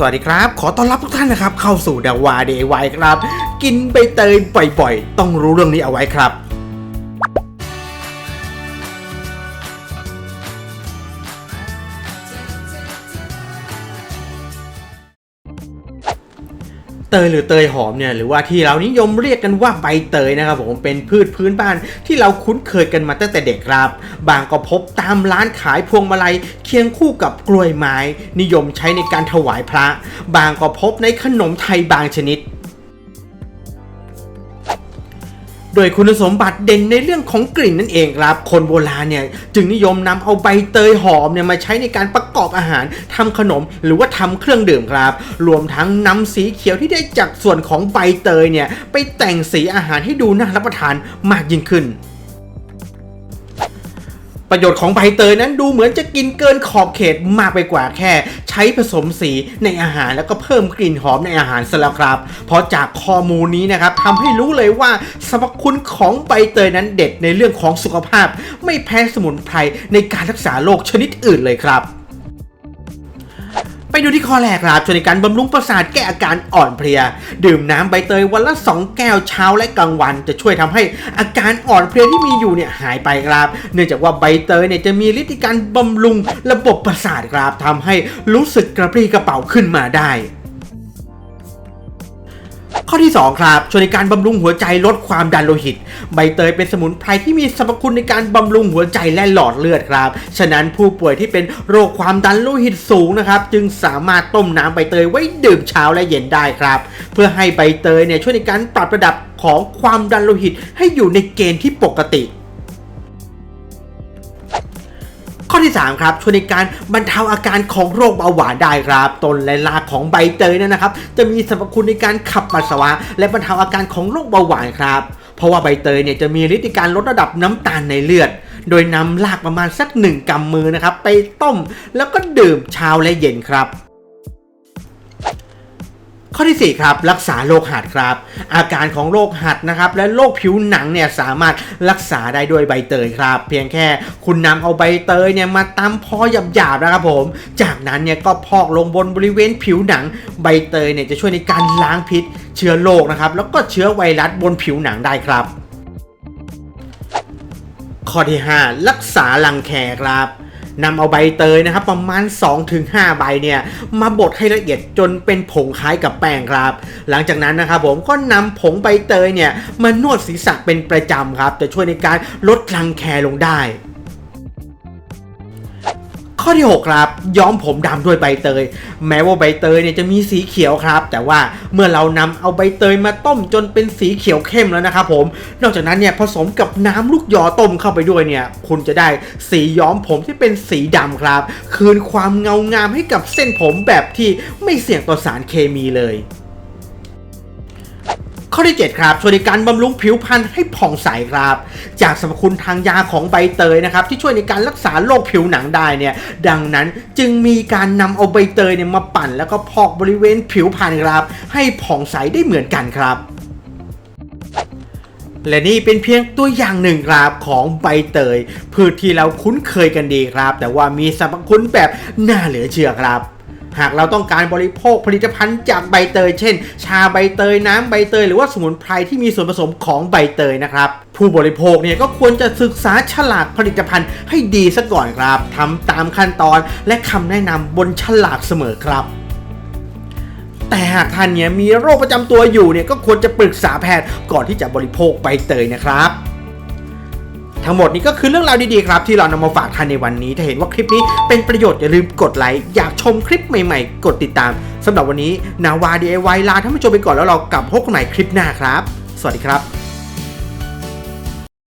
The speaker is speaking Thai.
สวัสดีครับ ขอต้อนรับทุกท่านนะครับ เข้าสู่ดาวาเดวายครับ กินใบเตยบ่อยๆ ต้องรู้เรื่องนี้เอาไว้ครับ เตยหรือเตยหอมเนี่ยหรือว่าที่เรานิยมเรียกกันว่าใบเตยนะครับผมเป็นพืชพื้นบ้านที่เราคุ้นเคยกันมาตั้งแต่เด็กครับ บางก็พบตามร้านขายพวงมาลัยเคียงคู่กับกล้วยไม้ นิยมใช้ในการถวายพระ บางก็พบในขนมไทยบางชนิด ดยคุณสมบัติเด่นในเรื่องของกลิ่นนั่นเองครับ คนโบราณเนี่ยจึงนิยมนำเอาใบเตยหอมเนี่ยมาใช้ในการประกอบอาหารทำขนมหรือว่าทำเครื่องดื่มครับ รวมทั้งนำสีเขียวที่ได้จากส่วนของใบเตยเนี่ยไปแต่งสีอาหารให้ดูน่ารับประทานมากยิ่งขึ้น ประโยชน์ของใบเตยนั้นดูเหมือนจะกินเกินขอบเขตมากไปกว่าแค่ ใช้ผสมสีในอาหารแล้วก็เพิ่มกลิ่นหอมในอาหารซะแล้วครับ เพราะจากข้อมูลนี้นะครับทำให้รู้เลยว่าสรรพคุณของใบเตยนั้นเด็ดในเรื่องของสุขภาพ ไม่แพ้สมุนไพรในการรักษาโรคชนิดอื่นเลยครับ ดูที่ข้อแรกครับช่วยในการบำรุงประสาทแก้อาการอ่อนเพลีย ดื่มน้ำใบเตยวันละ 2 แก้วเช้าและกลางวัน จะช่วยทำให้อาการอ่อนเพลียที่มีอยู่เนี่ยหายไปครับ เนื่องจากว่าใบเตยเนี่ยจะมีฤทธิ์ในการบำรุงระบบประสาทครับทำให้รู้สึกกระปรี้กระเป๋าขึ้นมาได้ ข้อที่ 2 ครับ ช่วยในการบำรุงหัวใจลดความดันโลหิต ใบเตยเป็นสมุนไพรที่มีสรรพคุณในการบำรุงหัวใจและหลอดเลือดครับ ฉะนั้นผู้ป่วยที่เป็นโรคความดันโลหิตสูงนะครับ จึงสามารถต้มน้ำใบเตยไว้ดื่มเช้าและเย็นได้ครับ เพื่อให้ใบเตยเนี่ยช่วยในการปรับระดับของความดันโลหิตให้อยู่ในเกณฑ์ที่ปกติ ที่ 3 ครับช่วยในการบรรเทาอาการของโรคเบาหวานได้ครับต้นและรากของใบเตยเนยนะครับ จะมีสรรพคุณในการขับปัสสาวะ และบรรเทาอาการของโรคเบาหวานครับเพราะว่าใบเตยเนี่ยจะมีฤทธิ์ในการลดระดับน้ำตาลในเลือดโดยนำรากประมาณสักหนึ่งกำมือนะครับ ไปต้มแล้วก็ดื่มเช้าและเย็นครับ ข้อที่ 4 ครับ รักษาโรคหัดครับ อาการของโรคหัดนะครับและโรคผิวหนังเนี่ยสามารถรักษาได้ด้วยใบเตยครับ เพียงแค่คุณนำเอาใบเตยเนี่ยมาตำพอหยาบๆนะครับผม จากนั้นเนี่ยก็พอกลงบนบริเวณผิวหนัง ใบเตยเนี่ยจะช่วยในการล้างพิษ เชื้อโรคนะครับแล้วก็เชื้อไวรัสบนผิวหนังได้ครับ ข้อที่ 5 รักษารังแคครับ นำเอาใบเตยนะครับประมาณ 2-5 ใบเนี่ยมาบดให้ละเอียดจนเป็นผงคล้ายกับแป้งครับ หลังจากนั้นนะครับผมก็นำผงใบเตยเนี่ยมานวดศีรษะเป็นประจำครับจะช่วยในการลดรังแคลงได้ ข้อที่ 6 ครับ ย้อมผมดำด้วยใบเตย แม้ว่าใบเตยเนี่ยจะมีสีเขียวครับ แต่ว่าเมื่อเรานำเอาใบเตยมาต้มจนเป็นสีเขียวเข้มแล้วนะครับผม นอกจากนั้นเนี่ยผสมกับน้ำลูกยอต้มเข้าไปด้วยเนี่ย คุณจะได้สีย้อมผมที่เป็นสีดำครับ คืนความเงางามให้กับเส้นผมแบบที่ไม่เสี่ยงต่อสารเคมีเลย ข้อที่ 7 ครับช่วยในการบำรุงผิวพรรณให้ผ่องใสครับ จากสรรพคุณทางยาของใบเตยนะครับที่ช่วยในการรักษาโรคผิวหนังได้เนี่ยดังนั้นจึงมีการนำเอาใบเตยเนี่ยมาปั่น แล้วก็พอกบริเวณผิวพรรณครับ ให้ผ่องใสได้เหมือนกันครับและนี่เป็นเพียงตัวอย่างหนึ่งครับของใบเตยพืชที่เราคุ้นเคยกันดีครับ แต่ว่ามีสรรพคุณแบบน่าเหลือเชื่อครับ หากเราต้องการบริโภคผลิตภัณฑ์จากใบเตย เช่น ชาใบเตยน้ำใบเตย หรือว่าสมุนไพรที่มีส่วนผสมของใบเตยนะครับผู้บริโภคเนี่ยก็ควรจะศึกษาฉลากผลิตภัณฑ์ให้ดีซะก่อนครับทำตามขั้นตอนและคำแนะนำบนฉลากเสมอครับแต่หากท่านเนี่ยมีโรคประจำตัวอยู่เนี่ยก็ควรจะปรึกษาแพทย์ก่อนที่จะบริโภคใบเตยนะครับ ทั้งหมดนี้ก็คือเรื่องราวดีๆครับที่เรานำมาฝากท่านในวันนี้ ถ้าเห็นว่าคลิปนี้เป็นประโยชน์อย่าลืมกดไลค์อยากชมคลิปใหม่ๆ กดติดตามสำหรับวันนี้นาวา DIY ลาท่านผู้ชมไปก่อนแล้วเรากลับพบกันใหม่คลิปหน้าครับ สวัสดีครับ